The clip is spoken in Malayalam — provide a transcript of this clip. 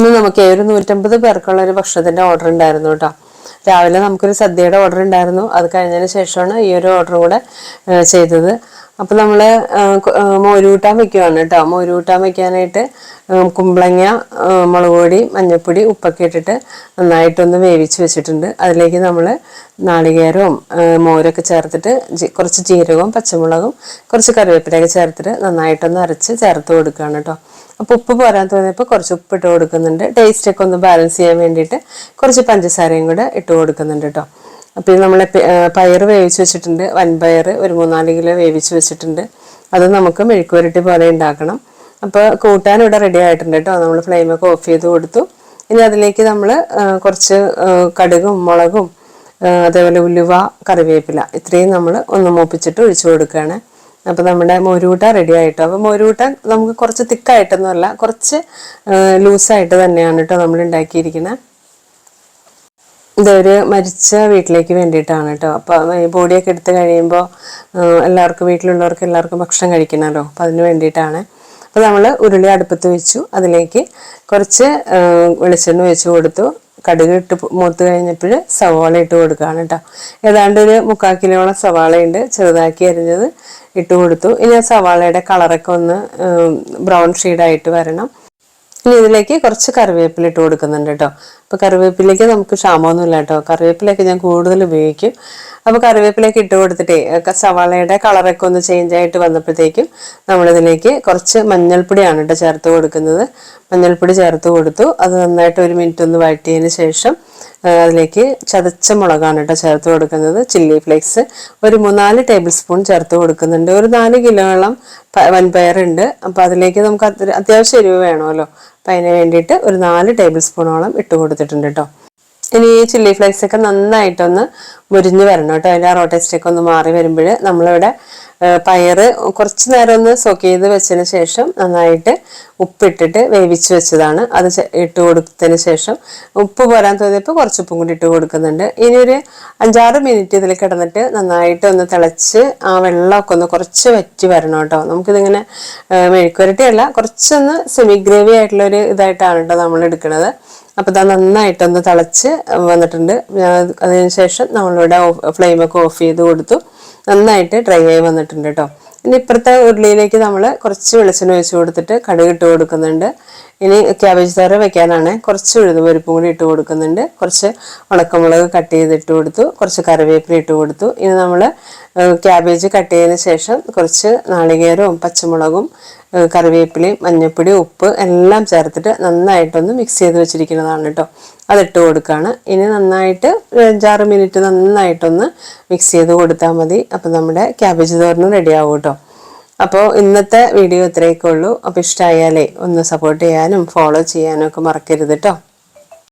ഇന്ന് നമുക്ക് ഒരു നൂറ്റമ്പത് പേർക്കുള്ള ഒരു ഭക്ഷണത്തിന്റെ ഓർഡർ ഉണ്ടായിരുന്നു കേട്ടോ. രാവിലെ നമുക്കൊരു സദ്യയുടെ ഓർഡർ ഉണ്ടായിരുന്നു. അത് കഴിഞ്ഞതിന് ശേഷമാണ് ഈ ഒരു ഓർഡർ കൂടെ ചെയ്തത്. അപ്പം നമ്മൾ മോരൂട്ടാൻ വെക്കുവാണ് കേട്ടോ. മോരൂട്ടാൻ വെക്കാനായിട്ട് കുമ്പളങ്ങ മുളക് പൊടി മഞ്ഞൾപ്പൊടി ഉപ്പൊക്കെ ഇട്ടിട്ട് നന്നായിട്ടൊന്ന് വേവിച്ച് വെച്ചിട്ടുണ്ട്. അതിലേക്ക് നമ്മൾ നാളികേരവും മോരൊക്കെ ചേർത്തിട്ട് കുറച്ച് ജീരകവും പച്ചമുളകും കുറച്ച് കറിവേപ്പിലയൊക്കെ ചേർത്തിട്ട് നന്നായിട്ടൊന്ന് അരച്ച് ചേർത്ത് കൊടുക്കുകയാണ് കേട്ടോ. അപ്പോൾ ഉപ്പ് പോരാൻ തോന്നിയപ്പോൾ കുറച്ച് ഉപ്പ് ഇട്ട് കൊടുക്കുന്നുണ്ട്. ടേസ്റ്റൊക്കെ ഒന്ന് ബാലൻസ് ചെയ്യാൻ വേണ്ടിയിട്ട് കുറച്ച് പഞ്ചസാരയും കൂടെ ഇട്ട് കൊടുക്കുന്നുണ്ട് കേട്ടോ. അപ്പോൾ ഇത് നമ്മൾ പയർ വേവിച്ച് വെച്ചിട്ടുണ്ട്. വൻപയർ ഒരു മൂന്നാൽ കിലോ വേവിച്ച് വെച്ചിട്ടുണ്ട്. അത് നമുക്ക് മെഴുക്കുവരട്ടി പോലെ ഉണ്ടാക്കണം. അപ്പോൾ കൂട്ടാൻ ഇവിടെ റെഡി ആയിട്ടുണ്ട് കേട്ടോ. നമ്മൾ ഫ്ലെയിമൊക്കെ ഓഫ് ചെയ്ത് കൊടുത്തു. ഇനി അതിലേക്ക് നമ്മൾ കുറച്ച് കടുകും മുളകും അതേപോലെ ഉലുവ കറിവേപ്പില ഇത്രയും നമ്മൾ ഒന്ന് മൂപ്പിച്ചിട്ട് ഒഴിച്ചു കൊടുക്കുകയാണ്. അപ്പോൾ നമ്മുടെ മോരൂട്ട റെഡി ആയിട്ടോ? അപ്പോൾ മോരൂട്ട നമുക്ക് കുറച്ച് തിക്കായിട്ടൊന്നുമല്ല കുറച്ച് ലൂസായിട്ട് തന്നെയാണ് കേട്ടോ നമ്മൾ ഉണ്ടാക്കിയിരിക്കുന്നത്. ഇതൊരു മരിച്ച വീട്ടിലേക്ക് വേണ്ടിയിട്ടാണ് കേട്ടോ അപ്പോൾ ഈ ബോഡിയൊക്കെ എടുത്ത് കഴിയുമ്പോൾ എല്ലാവർക്കും വീട്ടിലുള്ളവർക്ക് എല്ലാവർക്കും ഭക്ഷണം കഴിക്കണമല്ലോ അപ്പോൾ അതിന് വേണ്ടിയിട്ടാണ്. അപ്പോൾ നമ്മൾ ഉരുളി അടുപ്പത്ത് വെച്ചു. അതിലേക്ക് കുറച്ച് വെളിച്ചെണ്ണ വെച്ച് കൊടുത്തു. കടുക് ഇട്ട് മൂത്ത് കഴിഞ്ഞപ്പോൾ സവാള ഇട്ട് കൊടുക്കുകയാണ് കേട്ടോ ഏതാണ്ട് ഒരു മുക്കാൽ കിലോളം സവാളയുണ്ട് ചെറുതാക്കി അരിഞ്ഞത് ഇട്ട് കൊടുത്തു. ഇനി ആ സവാളയുടെ കളറൊക്കെ ഒന്ന് ബ്രൗൺ ഷെയ്ഡായിട്ട് വരണം. ഇനി ഇതിലേക്ക് കുറച്ച് കറിവേപ്പില ഇട്ട് കൊടുക്കുന്നുണ്ട് കേട്ടോ അപ്പോൾ കറിവേപ്പിലേക്ക് നമുക്ക് ക്ഷാമമൊന്നുമില്ല കേട്ടോ. കറിവേപ്പിലൊക്കെ ഞാൻ കൂടുതൽ ഉപയോഗിക്കും. അപ്പോൾ കറിവേപ്പിലേക്ക് ഇട്ട് കൊടുത്തിട്ടേ സവാളയുടെ കളറൊക്കെ ഒന്ന് ചേഞ്ച് ആയിട്ട് വന്നപ്പോഴത്തേക്കും നമ്മളിതിലേക്ക് കുറച്ച് മഞ്ഞൾപ്പൊടിയാണ് കേട്ടോ ചേർത്ത് കൊടുക്കുന്നത്. മഞ്ഞൾപ്പൊടി ചേർത്ത് കൊടുത്തു. അത് നന്നായിട്ട് ഒരു മിനിറ്റ് ഒന്ന് വഴറ്റിയതിന് ശേഷം അതിലേക്ക് ചതച്ച മുളകാണ് കേട്ടോ ചേർത്ത് കൊടുക്കുന്നത്. ചില്ലി ഫ്ലേക്സ് ഒരു മൂന്നാൽ ടേബിൾ സ്പൂൺ ചേർത്ത് കൊടുക്കുന്നുണ്ട്. ഒരു നാല് കിലോളം വൻപയറുണ്ട്. അപ്പോൾ അതിലേക്ക് നമുക്ക് അത്യാവശ്യം എരിവ് വേണമല്ലോ. അപ്പം അതിന് വേണ്ടിയിട്ട് ഒരു നാല് ടേബിൾ സ്പൂണോളം ഇട്ട് കൊടുത്തിട്ടുണ്ട് കേട്ടോ ഇനി ഈ ചില്ലി ഫ്ലേക്സ് ഒക്കെ നന്നായിട്ടൊന്ന് മുരിഞ്ഞ് വരണം കേട്ടോ അതിന്റെ ആ റോട്ടേസ്റ്റൊക്കെ ഒന്ന് മാറി വരുമ്പോൾ നമ്മളിവിടെ ആ, പയറ് കുറച്ച് നേരം ഒന്ന് സോക്ക് ചെയ്ത് വെച്ചതിന് ശേഷം നന്നായിട്ട് ഉപ്പിട്ടിട്ട് വേവിച്ച് വെച്ചതാണ്. അത് ഇട്ട് കൊടുത്തതിന് ശേഷം ഉപ്പ് പോരാൻ തോന്നിയപ്പോൾ കുറച്ച് ഉപ്പും കൂടി ഇട്ട് കൊടുക്കുന്നുണ്ട്. ഇനി ഒരു അഞ്ചാറ് മിനിറ്റ് ഇതിൽ കിടന്നിട്ട് നന്നായിട്ട് ഒന്ന് തിളച്ച് ആ വെള്ളമൊക്കെ ഒന്ന് കുറച്ച് വറ്റി വരണം കേട്ടോ. നമുക്കിതിങ്ങനെ മെഴുക്കുരട്ടിയല്ല കുറച്ചൊന്ന് സെമി ഗ്രേവി ആയിട്ടുള്ള ഒരു ഇതായിട്ടാണ് കേട്ടോ നമ്മൾ എടുക്കുന്നത്. അപ്പോൾ ഇതാ നന്നായിട്ടൊന്ന് തിളച്ച് വന്നിട്ടുണ്ട്. അതിനുശേഷം അതിന് ശേഷം നമ്മളിവിടെ ഫ്ലെയിമൊക്കെ ഓഫ് ചെയ്ത് കൊടുത്തു. നന്നായിട്ട് ഡ്രൈ ആയി വന്നിട്ടുണ്ട് കേട്ടോ. ഇനി ഇപ്പുറത്തെ ഉരുളിയിലേക്ക് നമ്മൾ കുറച്ച് വെളിച്ചെണ്ണ ഒഴിച്ച് കൊടുത്തിട്ട് കടുക് ഇട്ട് കൊടുക്കുന്നുണ്ട്. ഇനി ക്യാബേജ് തോര വെക്കാനാണ് കുറച്ച് ഉഴുത് പരിപ്പും കൂടി ഇട്ട് കൊടുക്കുന്നുണ്ട്. കുറച്ച് ഉണക്കമുളക് കട്ട് ചെയ്ത് ഇട്ട് കൊടുത്തു. കുറച്ച് കറിവേപ്പില ഇട്ട് കൊടുത്തു. ഇനി നമ്മൾ ക്യാബേജ് കട്ട് ചെയ്തതിന് ശേഷം കുറച്ച് നാളികേരവും പച്ചമുളകും കറിവേപ്പിലയും മഞ്ഞൾപ്പൊടി ഉപ്പ് എല്ലാം ചേർത്തിട്ട് നന്നായിട്ടൊന്ന് മിക്സ് ചെയ്ത് വെച്ചിരിക്കുന്നതാണ് കേട്ടോ. അതിട്ട് കൊടുക്കുകയാണ് ഇനി നന്നായിട്ട് ഒരു അഞ്ചാറ് മിനിറ്റ് നന്നായിട്ടൊന്ന് മിക്സ് ചെയ്ത് കൊടുത്താൽ മതി. അപ്പോൾ നമ്മുടെ ക്യാബേജ് തോരനും റെഡി ആവും കേട്ടോ. അപ്പോൾ ഇന്നത്തെ വീഡിയോ ഇത്രയൊക്കെ ഉള്ളൂ. അപ്പോൾ ഇഷ്ടമായാലേ ഒന്ന് സപ്പോർട്ട് ചെയ്യാനും ഫോളോ ചെയ്യാനും ഒക്കെ മറക്കരുത് കേട്ടോ.